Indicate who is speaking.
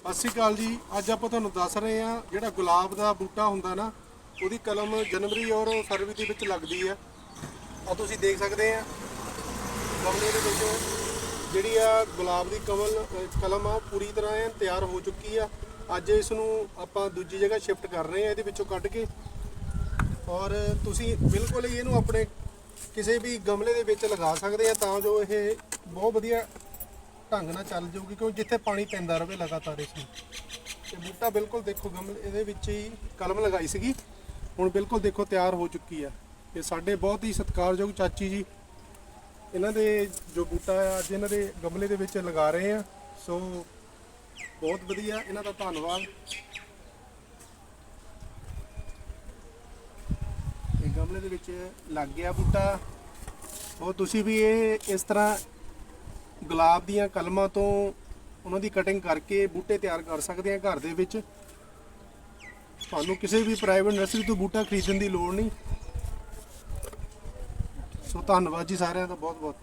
Speaker 1: ਸਤਿ ਸ਼੍ਰੀ ਅਕਾਲ ਜੀ। ਅੱਜ ਆਪਾਂ ਤੁਹਾਨੂੰ ਦੱਸ ਰਹੇ ਹਾਂ, ਜਿਹੜਾ ਗੁਲਾਬ ਦਾ ਬੂਟਾ ਹੁੰਦਾ ਨਾ, ਉਹਦੀ ਕਲਮ ਜਨਵਰੀ ਔਰ ਫਰਵਰੀ ਦੇ ਵਿੱਚ ਲੱਗਦੀ ਆ ਆ ਤੁਸੀਂ ਦੇਖ ਸਕਦੇ ਆ ਗਮਲੇ ਦੇ ਵਿੱਚ ਜਿਹੜੀ ਆ ਗੁਲਾਬ ਦੀ ਕਮਲ ਕਲਮ ਆ, ਉਹ ਪੂਰੀ ਤਰ੍ਹਾਂ ਐਨ ਤਿਆਰ ਹੋ ਚੁੱਕੀ ਆ। ਅੱਜ ਇਸ ਨੂੰ ਆਪਾਂ ਦੂਜੀ ਜਗ੍ਹਾ ਸ਼ਿਫਟ ਕਰ ਰਹੇ ਆ ਇਹਦੇ ਵਿੱਚੋਂ ਕੱਢ ਕੇ। ਔਰ ਤੁਸੀਂ ਬਿਲਕੁਲ ਹੀ ਇਹਨੂੰ ਆਪਣੇ ਕਿਸੇ ਵੀ ਗਮਲੇ ਦੇ ਵਿੱਚ ਲਗਾ ਸਕਦੇ ਆ, ਤਾਂ ਜੋ ਇਹ ਬਹੁਤ ਵਧੀਆ ਢੰਗ ਨਾਲ ਚੱਲ ਜਾਊਗੀ, ਕਿਉਂਕਿ ਜਿੱਥੇ ਪਾਣੀ ਪੈਂਦਾ ਰਹੇ ਲਗਾਤਾਰ ਇਸ ਨੂੰ। ਤੇ ਬੂਟਾ ਬਿਲਕੁਲ ਦੇਖੋ ਗਮਲੇ ਇਹਦੇ ਵਿੱਚ ਹੀ ਕਲਮ ਲਗਾਈ ਸੀਗੀ। ਹੁਣ ਬਿਲਕੁਲ ਦੇਖੋ, ਤਿਆਰ ਹੋ ਚੁੱਕੀ ਆ। ਤੇ ਸਾਡੇ ਬਹੁਤ ਹੀ ਸਤਿਕਾਰਯੋਗ ਚਾਚੀ ਜੀ, ਇਹਨਾਂ ਦੇ ਜੋ ਬੂਟਾ ਆ, ਅੱਜ ਇਹਨਾਂ ਦੇ ਗਮਲੇ ਦੇ ਵਿੱਚ ਲਗਾ ਰਹੇ ਆ। ਸੋ, ਬਹੁਤ ਵਧੀਆ, ਇਹਨਾਂ ਦਾ ਧੰਨਵਾਦ। ਇਹ ਗਮਲੇ ਦੇ ਵਿੱਚ ਲੱਗ ਗਿਆ ਬੂਟਾ। ਉਹ ਤੁਸੀਂ ਵੀ ਇਹ ਇਸ ਤਰ੍ਹਾਂ ਗੁਲਾਬ ਦੀਆਂ ਕਲਮਾਂ ਤੋਂ ਉਹਨਾਂ ਦੀ ਕਟਿੰਗ ਕਰਕੇ ਬੂਟੇ ਤਿਆਰ ਕਰ ਸਕਦੇ ਆ ਘਰ ਦੇ ਵਿੱਚ। ਤੁਹਾਨੂੰ ਕਿਸੇ ਵੀ ਪ੍ਰਾਈਵੇਟ ਨਰਸਰੀ ਤੋਂ ਬੂਟਾ ਖਰੀਦਣ ਦੀ ਲੋੜ ਨਹੀਂ। ਸੋ ਧੰਨਵਾਦ ਜੀ ਸਾਰਿਆਂ ਦਾ ਬਹੁਤ ਬਹੁਤ